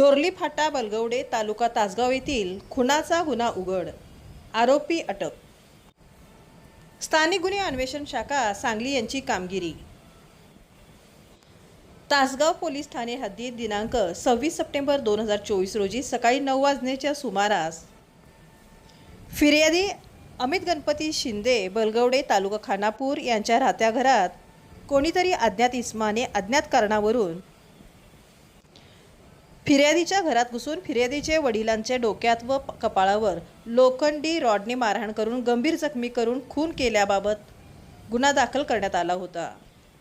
डोरली फाटा बलगवडे तालुका तासगाव येथील खुनाचा गुन्हा उघड. आरोपी अटक. स्थानिक गुन्हे अन्वेषण शाखा सांगली यांची कामगिरी. तासगाव पोलीस ठाणे हद्दीत दिनांक सव्वीस सप्टेंबर दोन हजार चोवीस रोजी सकाळी नऊ वाजण्याच्या सुमारास फिर्यादी अमित गणपती शिंदे बलगवडे तालुका खानापूर यांच्या राहत्या घरात कोणीतरी अज्ञात इस्माने अज्ञात कारणावरून फिर्यादीच्या घरात घुसून फिर्यादीचे वडिलांच्या डोक्यात व कपाळावर लोखंडी रॉडने मारहाण करून गंभीर जखमी करून खून केल्याबाबत गुन्हा दाखल करण्यात आला होता.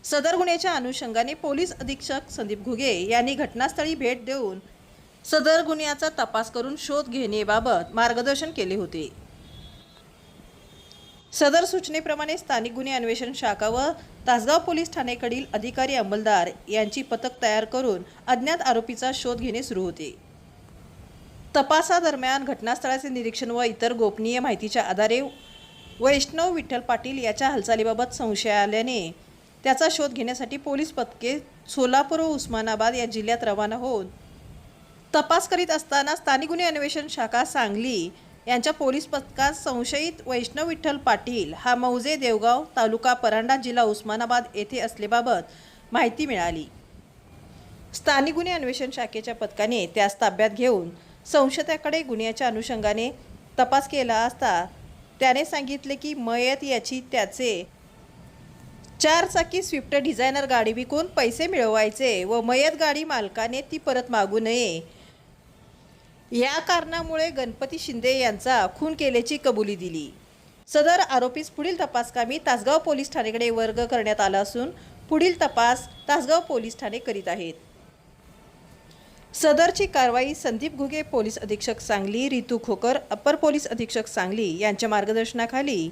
सदर गुन्ह्याच्या अनुषंगाने पोलीस अधीक्षक संदीप घुगे यांनी घटनास्थळी भेट देऊन सदर गुन्ह्याचा तपास करून शोध घेण्याबाबत मार्गदर्शन केले होते. सदर सूचनेप्रमाणे स्थानिक गुन्हे अन्वेषण शाखा व तासगाव पोलीस ठाणेकडील अधिकारी अंमलदार यांची पथक तयार करून अज्ञात आरोपीचा शोध घेणे सुरू होते. तपासादरम्यान घटनास्थळाचे निरीक्षण व इतर गोपनीय माहितीच्या आधारे वैष्णव विठ्ठल पाटील याच्या हालचालीबाबत संशय आल्याने त्याचा शोध घेण्यासाठी पोलीस पथके सोलापूर व उस्मानाबाद या जिल्ह्यात रवाना होऊन तपास करीत असताना स्थानिक गुन्हे अन्वेषण शाखा सांगली यांच्या पोलीस पथकात संशयित वैष्णव विठ्ठल पाटील हा मौजे देवगाव तालुका परांडा जिल्हा उस्मानाबाद येथे असल्याबाबत माहिती मिळाली. स्थानिक गुन्हे अन्वेषण शाखेच्या पथकाने त्यास ताब्यात घेऊन संशयाकडे गुन्ह्याच्या अनुषंगाने तपास केला असता त्याने सांगितले की मयत याची त्याचे चार चाकी स्विफ्ट डिझायनर गाडी विकून पैसे मिळवायचे व मयत गाडी मालकाने ती परत मागू नये या कारणामुळे गणपती शिंदे यांचा खून केल्याची कबुली दिली. सदर आरोपीस पुढील तपासकामी तासगाव पोलीस ठाणेकडे वर्ग करण्यात आला असून पुढील तपास तासगाव पोलीस ठाणे करीत आहेत. सदरची कारवाई संदीप घुगे पोलीस अधीक्षक सांगली रितू खोकर अप्पर पोलीस अधीक्षक सांगली यांच्या मार्गदर्शनाखाली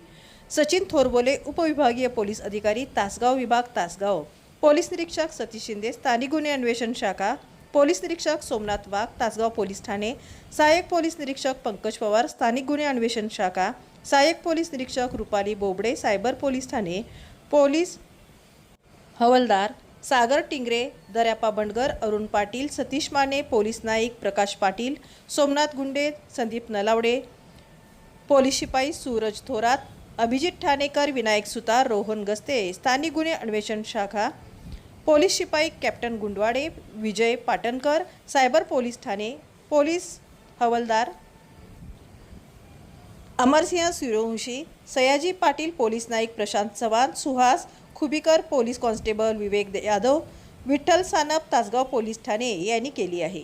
सचिन थोरबोले उपविभागीय पोलीस अधिकारी तासगाव विभाग तासगाव पोलीस निरीक्षक सतीश शिंदे स्थानिक गुन्हे अन्वेषण शाखा पोलीस निरीक्षक सोमनाथ वाघ तासगाव पोलीस ठाणे सहाय्यक पोलीस निरीक्षक पंकज पवार स्थानिक गुन्हे अन्वेषण शाखा सहाय्यक पोलीस निरीक्षक रुपाली बोबडे सायबर पोलीस ठाणे पोलीस हवलदार सागर टिंगरे दर्यापा बंडगर अरुण पाटील सतीश माने पोलीस नाईक प्रकाश पाटील सोमनाथ गुंडे संदीप नलावडे पोलीस शिपाई सूरज थोरात अभिजित ठाणेकर विनायक सुतार रोहन गस्ते स्थानिक गुन्हे अन्वेषण शाखा पोलीस शिपाई captain Gundwade Vijay Patankar cyber police Thane police हवलदार Amarsingh Suryavanshi Sayaji Patil police Naik Prashant Chavan Suhas Khubikar police constable Vivek Yadav Vitthal Sanap Tasgaon police Thane यांनी केली आहे.